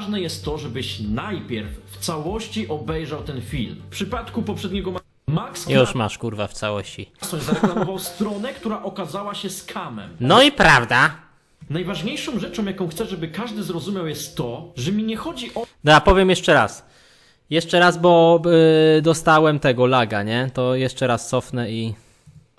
ważne jest to, żebyś najpierw w całości obejrzał ten film. W przypadku poprzedniego Ma- Max Już masz kurwa w całości. Zareklamował stronę, która okazała się skamem. No i prawda. Najważniejszą rzeczą, jaką chcę, żeby każdy zrozumiał, jest to, że mi nie chodzi o Dobra, powiem jeszcze raz. Jeszcze raz, bo y, dostałem tego laga, nie? To jeszcze raz cofnę i...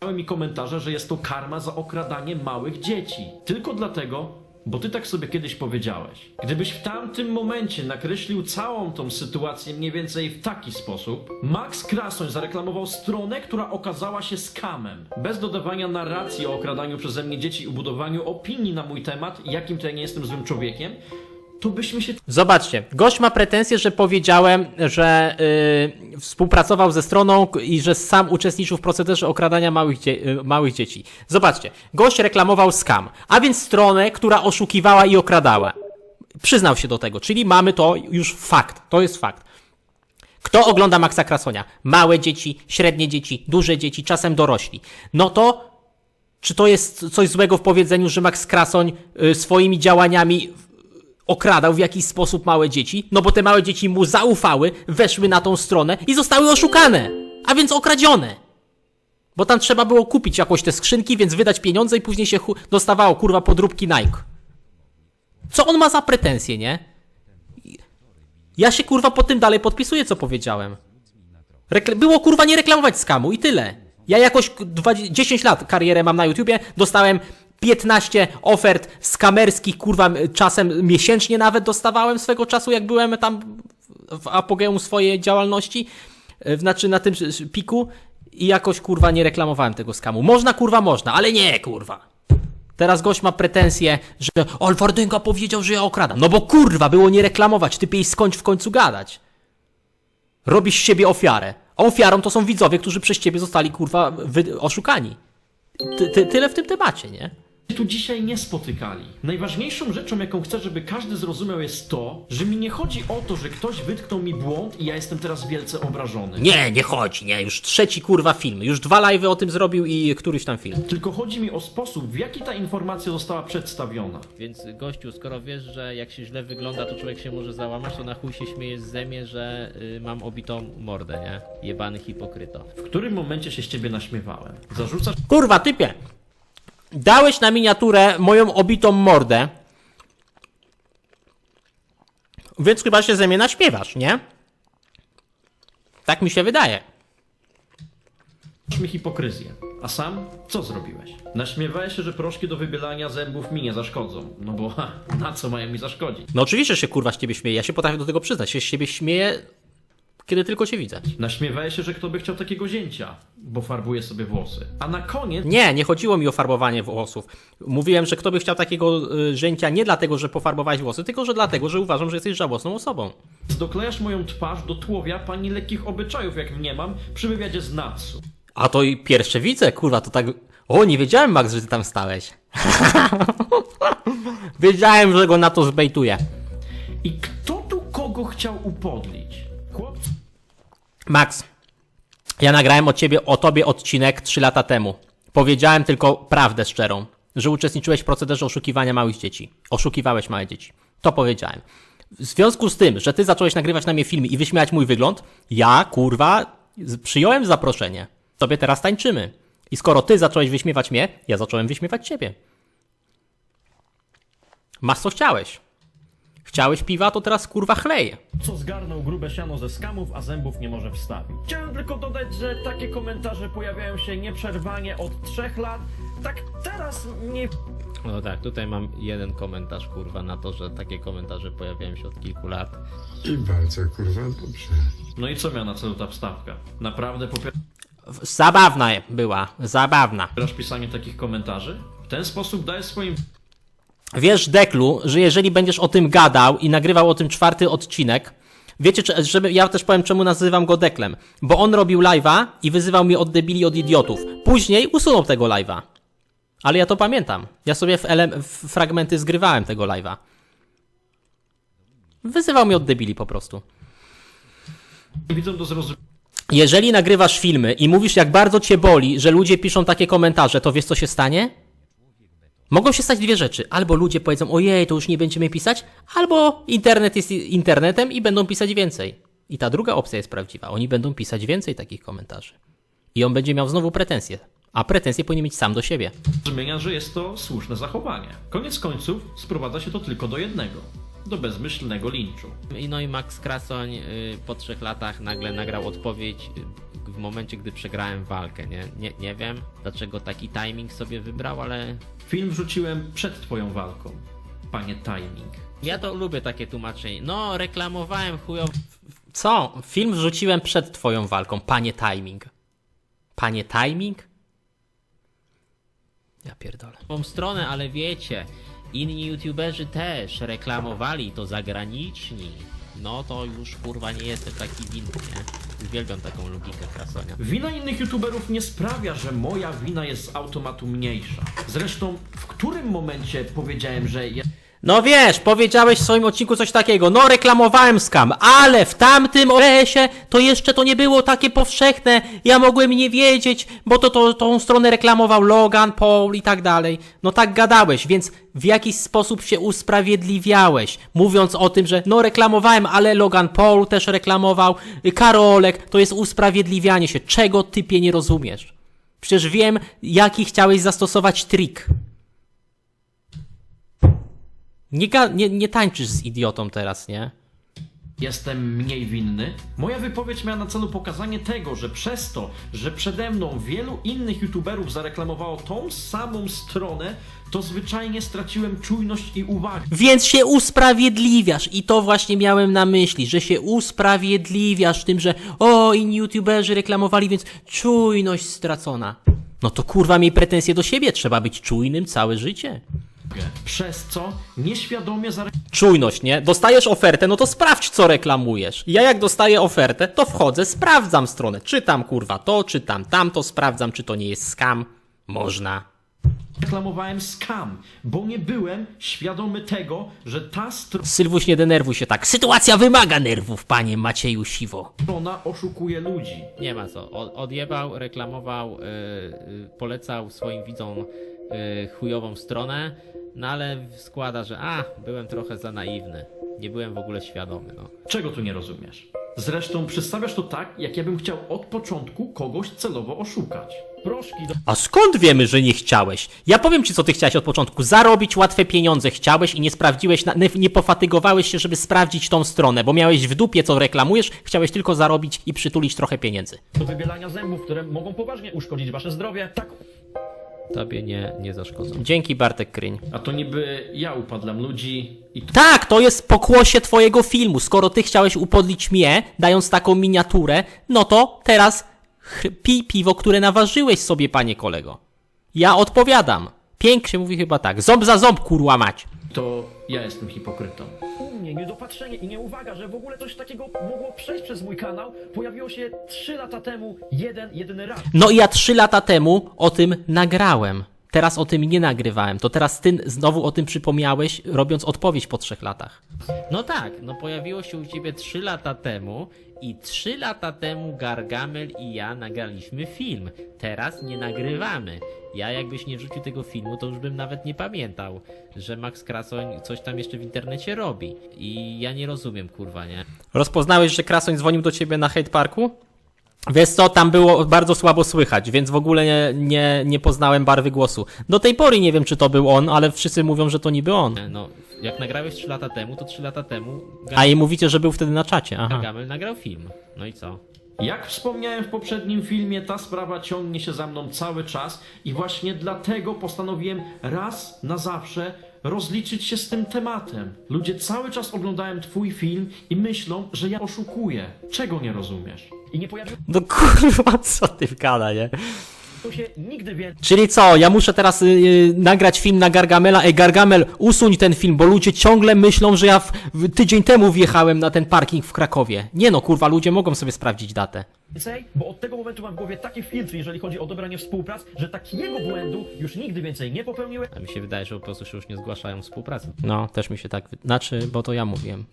Pisały mi komentarze, że jest to karma za okradanie małych dzieci. Tylko dlatego, bo ty tak sobie kiedyś powiedziałeś. Gdybyś w tamtym momencie nakreślił całą tą sytuację mniej więcej w taki sposób, Max Krasoń zareklamował stronę, która okazała się skamem. Bez dodawania narracji o okradaniu przeze mnie dzieci i budowaniu opinii na mój temat, jakim to ja nie jestem złym człowiekiem, to byśmy się Zobaczcie, gość ma pretensje, że powiedziałem, że y, współpracował ze stroną i że sam uczestniczył w procederze okradania małych, dzie y, małych dzieci. Zobaczcie, gość reklamował scam, a więc stronę, która oszukiwała i okradała. Przyznał się do tego, czyli mamy to już fakt, to jest fakt. Kto ogląda Maxa Krasonia? Małe dzieci, średnie dzieci, duże dzieci, czasem dorośli. No to czy to jest coś złego w powiedzeniu, że Max Krasoń y, swoimi działaniami okradał w jakiś sposób małe dzieci? No bo te małe dzieci mu zaufały, weszły na tą stronę i zostały oszukane, a więc okradzione. Bo tam trzeba było kupić jakoś te skrzynki, więc wydać pieniądze i później się dostawało kurwa podróbki Nike. Co on ma za pretensje, nie? Ja się kurwa po tym dalej podpisuję, co powiedziałem. Było kurwa nie reklamować skamu i tyle. Ja jakoś k- 20, 10 lat karierę mam na YouTubie, dostałem 15 ofert skamerskich, kurwa, czasem miesięcznie nawet dostawałem swego czasu, jak byłem tam w apogeum swojej działalności, e, znaczy na tym piku i jakoś kurwa nie reklamowałem tego skamu. Można kurwa, można, ale nie kurwa. Teraz gość ma pretensje, że Alfardynka powiedział, że ja okradam. No bo kurwa, było nie reklamować, ty i skończ w końcu gadać. Robisz z siebie ofiarę. A ofiarą to są widzowie, którzy przez ciebie zostali kurwa oszukani. Ty, ty, tyle w tym temacie, nie? Tu dzisiaj nie spotykali. Najważniejszą rzeczą, jaką chcę, żeby każdy zrozumiał, jest to, że mi nie chodzi o to, że ktoś wytknął mi błąd i ja jestem teraz wielce obrażony. Nie, nie chodzi, nie. Już trzeci kurwa film. Już dwa live'y o tym zrobił i któryś tam film. Tylko chodzi mi o sposób, w jaki ta informacja została przedstawiona. Więc gościu, skoro wiesz, że jak się źle wygląda, to człowiek się może załamać, to na chuj się śmiejesz ze mnie, że y, mam obitą mordę, nie? Jebany hipokryto. W którym momencie się z ciebie naśmiewałem? Zarzucasz Kurwa, typie! Dałeś na miniaturę moją obitą mordę. Więc chyba się ze mnie naśmiewasz, nie? Tak mi się wydaje. mi hipokryzję. A sam co zrobiłeś? Naśmiewałeś się, że proszki do wybielania zębów mi nie zaszkodzą. No bo ha, na co mają mi zaszkodzić? No oczywiście, że się kurwa z ciebie śmieję. Ja się potrafię do tego przyznać. Ja się z ciebie śmieję, kiedy tylko cię widzę. Naśmiewałeś się, że kto by chciał takiego zięcia, bo farbuje sobie włosy. A na koniec Nie, nie chodziło mi o farbowanie włosów. Mówiłem, że kto by chciał takiego y, żęcia nie dlatego, że pofarbowałeś włosy, tylko że dlatego, że uważam, że jesteś żałosną osobą. doklejasz moją twarz do tłowia pani lekkich obyczajów, jak mniemam, przy wywiadzie z Natsu. A to i pierwsze widzę, kurwa, to tak... O, nie wiedziałem, Max, że ty tam stałeś. wiedziałem, że go na to zbejtuję. I kto tu kogo chciał upodlić? Chłopcy Max, ja nagrałem o ciebie, o tobie odcinek 3 lata temu. Powiedziałem tylko prawdę szczerą, że uczestniczyłeś w procederze oszukiwania małych dzieci. Oszukiwałeś małe dzieci. To powiedziałem. W związku z tym, że ty zacząłeś nagrywać na mnie filmy i wyśmiać mój wygląd, ja, kurwa, przyjąłem zaproszenie. Tobie teraz tańczymy. I skoro ty zacząłeś wyśmiewać mnie, ja zacząłem wyśmiewać ciebie. Masz co chciałeś. Chciałeś piwa, to teraz kurwa chlej. co zgarnął grube siano ze skamów, a zębów nie może wstawić. Chciałem tylko dodać, że takie komentarze pojawiają się nieprzerwanie od trzech lat. Tak teraz nie No tak, tutaj mam jeden komentarz, kurwa, na to, że takie komentarze pojawiają się od kilku lat. I bardzo kurwa dobrze. No i co miała na celu ta wstawka? Naprawdę W- Zabawna była, zabawna. popierasz pisanie takich komentarzy? W ten sposób dajesz swoim Wiesz, Deklu, że jeżeli będziesz o tym gadał i nagrywał o tym czwarty odcinek, wiecie, żeby, ja też powiem, czemu nazywam go Deklem. Bo on robił live'a i wyzywał mnie od debili, od idiotów. Później usunął tego live'a. Ale ja to pamiętam. Ja sobie w, ele- w fragmenty zgrywałem tego live'a. Wyzywał mnie od debili po prostu. do zrozumienia. Jeżeli nagrywasz filmy i mówisz, jak bardzo cię boli, że ludzie piszą takie komentarze, to wiesz, co się stanie? Mogą się stać dwie rzeczy. Albo ludzie powiedzą, ojej, to już nie będziemy pisać, albo internet jest internetem i będą pisać więcej. I ta druga opcja jest prawdziwa. Oni będą pisać więcej takich komentarzy. I on będzie miał znowu pretensje. A pretensje powinien mieć sam do siebie. zrozumienia, że jest to słuszne zachowanie. Koniec końców sprowadza się to tylko do jednego. Do bezmyślnego linczu. I no i Max Krasoń y, po trzech latach nagle nagrał odpowiedź y, w momencie, gdy przegrałem walkę. Nie, nie, nie wiem, dlaczego taki timing sobie wybrał, ale Film wrzuciłem przed twoją walką. Panie timing. Ja to lubię takie tłumaczenie. No, reklamowałem chujow... Co? Film wrzuciłem przed twoją walką, panie timing. Panie timing? Ja pierdolę. Tą stronę, ale wiecie, inni youtuberzy też reklamowali to zagraniczni. No to już kurwa nie jestem taki winny, nie? Uwielbiam taką logikę Krasonia. Wina innych youtuberów nie sprawia, że moja wina jest z automatu mniejsza. Zresztą, w którym momencie powiedziałem, że jest No wiesz, powiedziałeś w swoim odcinku coś takiego, no reklamowałem skam, ale w tamtym okresie to jeszcze to nie było takie powszechne, ja mogłem nie wiedzieć, bo to, to tą stronę reklamował Logan, Paul i tak dalej. No tak gadałeś, więc w jakiś sposób się usprawiedliwiałeś, mówiąc o tym, że no reklamowałem, ale Logan Paul też reklamował, Karolek, to jest usprawiedliwianie się, czego typie nie rozumiesz. Przecież wiem, jaki chciałeś zastosować trik. Nie, nie, nie tańczysz z idiotą teraz, nie? jestem mniej winny? Moja wypowiedź miała na celu pokazanie tego, że przez to, że przede mną wielu innych youtuberów zareklamowało tą samą stronę, to zwyczajnie straciłem czujność i uwagę. Więc się usprawiedliwiasz i to właśnie miałem na myśli, że się usprawiedliwiasz tym, że o, inni youtuberzy reklamowali, więc czujność stracona. No to kurwa miej pretensje do siebie, trzeba być czujnym całe życie. Przez co nieświadomie zare... Czujność, nie? Dostajesz ofertę, no to sprawdź, co reklamujesz. Ja jak dostaję ofertę, to wchodzę, sprawdzam stronę. Czytam kurwa to, czytam tamto, sprawdzam, czy to nie jest scam. Można. reklamowałem scam, bo nie byłem świadomy tego, że ta Sylwuś, nie denerwuj się tak. Sytuacja wymaga nerwów, panie Macieju Siwo. strona oszukuje ludzi. Nie ma co. O- Odjebał, reklamował, yy, yy, polecał swoim widzom yy, chujową stronę, no ale składa, że a, byłem trochę za naiwny. Nie byłem w ogóle świadomy, no. Czego tu nie rozumiesz? Zresztą przedstawiasz to tak, jak ja bym chciał od początku kogoś celowo oszukać. Proszki do... A skąd wiemy, że nie chciałeś? Ja powiem ci, co ty chciałeś od początku. Zarobić łatwe pieniądze chciałeś i nie sprawdziłeś, na- nie, nie pofatygowałeś się, żeby sprawdzić tą stronę, bo miałeś w dupie, co reklamujesz, chciałeś tylko zarobić i przytulić trochę pieniędzy. do wybielania zębów, które mogą poważnie uszkodzić wasze zdrowie. Tak. Tobie nie, nie zaszkodzą. Dzięki, Bartek Kryń. A to niby ja upadlam ludzi i Tak, to jest pokłosie twojego filmu. Skoro ty chciałeś upodlić mnie, dając taką miniaturę, no to teraz pij piwo, które naważyłeś sobie, panie kolego. Ja odpowiadam. Pięknie mówi chyba tak. Ząb za ząb, kurła mać. To ja jestem hipokrytą. U mnie niedopatrzenie i nieuwaga, że w ogóle coś takiego mogło przejść przez mój kanał, pojawiło się 3 lata temu jeden, jedyny raz. No i ja trzy lata temu o tym nagrałem. Teraz o tym nie nagrywałem. To teraz ty znowu o tym przypomniałeś, robiąc odpowiedź po trzech latach. No tak, no pojawiło się u ciebie trzy lata temu i trzy lata temu Gargamel i ja nagraliśmy film. Teraz nie nagrywamy. Ja jakbyś nie wrzucił tego filmu, to już bym nawet nie pamiętał, że Max Krasoń coś tam jeszcze w internecie robi. I ja nie rozumiem, kurwa, nie? Rozpoznałeś, że Krasoń dzwonił do ciebie na hate parku? Wiesz co, tam było bardzo słabo słychać, więc w ogóle nie, nie, nie poznałem barwy głosu. Do tej pory nie wiem, czy to był on, ale wszyscy mówią, że to niby on. No, jak nagrałeś 3 lata temu, to 3 lata temu... A i mówicie, że był wtedy na czacie, aha. Gamel nagrał film. No i co? Jak wspomniałem w poprzednim filmie, ta sprawa ciągnie się za mną cały czas i właśnie dlatego postanowiłem raz na zawsze rozliczyć się z tym tematem. Ludzie cały czas oglądają twój film i myślą, że ja oszukuję. Czego nie rozumiesz? I nie pojawiło No kurwa, co ty wgada, nie? Się nigdy więcej Czyli co, ja muszę teraz yy, nagrać film na Gargamela? Ej, Gargamel, usuń ten film, bo ludzie ciągle myślą, że ja w, w tydzień temu wjechałem na ten parking w Krakowie. Nie no, kurwa, ludzie mogą sobie sprawdzić datę. więcej, bo od tego momentu mam w głowie takie filtry, jeżeli chodzi o dobranie współprac, że takiego błędu już nigdy więcej nie popełniłem. A mi się wydaje, że po prostu się już nie zgłaszają współpracy. No, też mi się tak. wy- Znaczy, bo to ja mówiłem.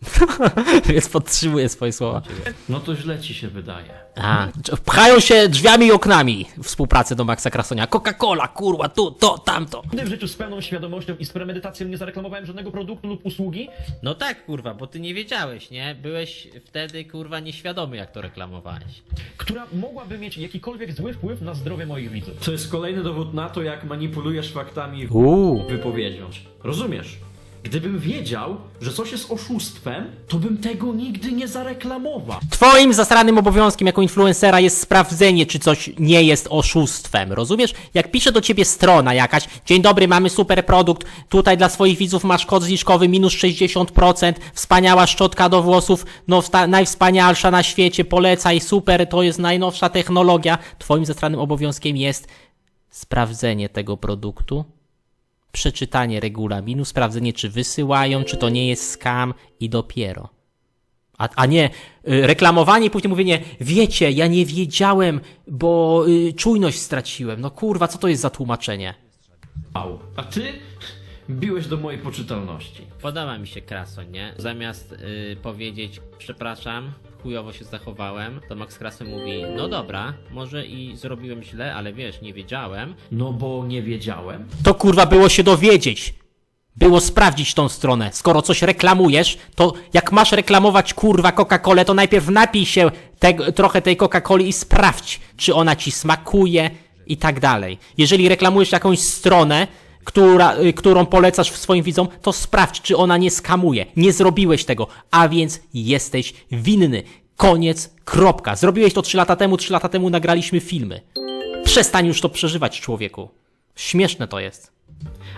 Więc podtrzymuję swoje słowa. No to źle ci się wydaje. A, pchają się drzwiami i oknami współpracy do Maxa Krasonia. Coca-Cola, kurwa, tu, to, tamto. Nigdy w życiu z pełną świadomością i z premedytacją nie zareklamowałem żadnego produktu lub usługi, No tak, kurwa, bo ty nie wiedziałeś, nie? Byłeś wtedy, kurwa, nieświadomy, jak to reklamowałeś. która mogłaby mieć jakikolwiek zły wpływ na zdrowie moich widzów. To jest kolejny dowód na to, jak manipulujesz faktami w Uuu. wypowiedzią. Rozumiesz? Gdybym wiedział, że coś jest oszustwem, to bym tego nigdy nie zareklamował. Twoim zasranym obowiązkiem jako influencera jest sprawdzenie, czy coś nie jest oszustwem. Rozumiesz? Jak pisze do ciebie strona jakaś, dzień dobry, mamy super produkt, tutaj dla swoich widzów masz kod zniżkowy minus 60%, wspaniała szczotka do włosów, no najwspanialsza na świecie, polecaj, super, to jest najnowsza technologia. Twoim zasranym obowiązkiem jest sprawdzenie tego produktu, przeczytanie regulaminu, sprawdzenie, czy wysyłają, czy to nie jest scam i dopiero. A, a nie y, reklamowanie i później mówienie, wiecie, ja nie wiedziałem, bo y, czujność straciłem. No kurwa, co to jest za tłumaczenie? Au. A ty biłeś do mojej poczytalności. Podoba mi się Krasoń, nie? Zamiast y, powiedzieć, przepraszam, chujowo się zachowałem, to Max Krasoń mówi, no dobra, może i zrobiłem źle, ale wiesz, nie wiedziałem. No bo nie wiedziałem. To kurwa było się dowiedzieć. Było sprawdzić tą stronę. Skoro coś reklamujesz, to jak masz reklamować kurwa Coca-Colę, to najpierw napij się te, trochę tej Coca-Coli i sprawdź, czy ona ci smakuje i tak dalej. Jeżeli reklamujesz jakąś stronę, która, y, którą polecasz swoim widzom, to sprawdź, czy ona nie skamuje. Nie zrobiłeś tego, a więc jesteś winny. Koniec, kropka. Zrobiłeś to 3 lata temu, 3 lata temu nagraliśmy filmy. Przestań już to przeżywać, człowieku. Śmieszne to jest.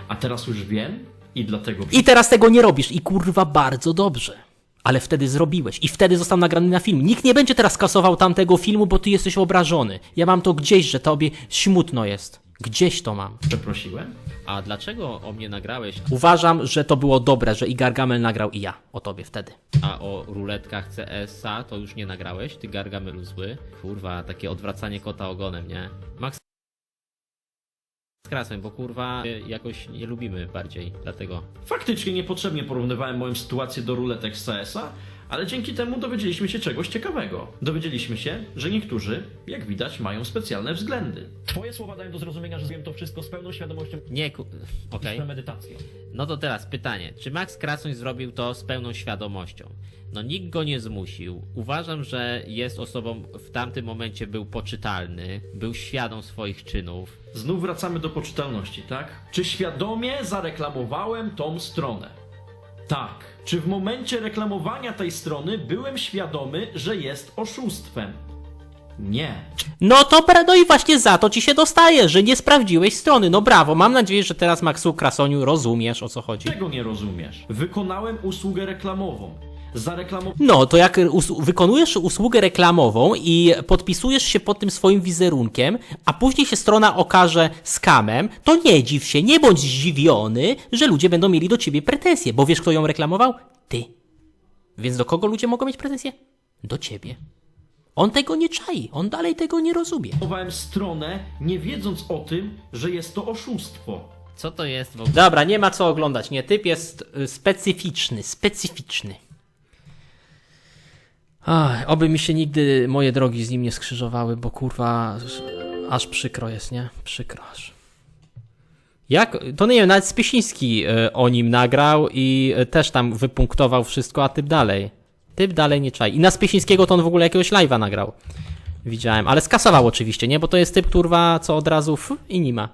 A teraz już wiem i dlatego... I teraz tego nie robisz i kurwa bardzo dobrze. Ale wtedy zrobiłeś i wtedy został nagrany na film. Nikt nie będzie teraz kasował tamtego filmu, bo ty jesteś obrażony. Ja mam to gdzieś, że tobie smutno jest. Gdzieś to mam. Przeprosiłem? A dlaczego o mnie nagrałeś? Uważam, że to było dobre, że i Gargamel nagrał i ja o tobie wtedy. A o ruletkach CS-a to już nie nagrałeś? Ty Gargamelu zły? Kurwa, takie odwracanie kota ogonem, nie? Max Krasem, bo kurwa jakoś nie lubimy bardziej, dlatego Faktycznie niepotrzebnie porównywałem moją sytuację do ruletek z CS-a, ale dzięki temu dowiedzieliśmy się czegoś ciekawego. Dowiedzieliśmy się, że niektórzy, jak widać, mają specjalne względy. Twoje słowa dają do zrozumienia, że zrobiłem to wszystko z pełną świadomością Nie, ku... okej. No to teraz pytanie, czy Max Krasoń zrobił to z pełną świadomością? No nikt go nie zmusił. Uważam, że jest osobą, w tamtym momencie był poczytalny, był świadom swoich czynów. Znów wracamy do poczytalności, tak? Czy świadomie zareklamowałem tą stronę? Tak. Czy w momencie reklamowania tej strony byłem świadomy, że jest oszustwem? Nie. No to no i właśnie za to ci się dostaje, że nie sprawdziłeś strony. No brawo, mam nadzieję, że teraz Maxu Krasoniu rozumiesz o co chodzi. Czego nie rozumiesz? Wykonałem usługę reklamową. Zareklamowałem No, to jak us- wykonujesz usługę reklamową i podpisujesz się pod tym swoim wizerunkiem, a później się strona okaże skamem, to nie dziw się, nie bądź zdziwiony, że ludzie będą mieli do ciebie pretensje, bo wiesz kto ją reklamował? Ty. Więc do kogo ludzie mogą mieć pretensje? Do ciebie. On tego nie czai, on dalej tego nie rozumie. stronę, nie wiedząc o tym, że jest to oszustwo. Co to jest w ogóle? Dobra, nie ma co oglądać, nie, typ jest y, specyficzny, specyficzny. Ach, oby mi się nigdy moje drogi z nim nie skrzyżowały, bo kurwa, aż- przykro jest, nie? Przykro aż. Jak? To nie wiem, nawet Spysiński y, o nim nagrał i y, też tam wypunktował wszystko, a typ dalej. Typ dalej nie czai. I na Spysińskiego to on w ogóle jakiegoś live'a nagrał. Widziałem, ale skasował oczywiście, nie? Bo to jest typ, kurwa, co od razu f, i nie ma.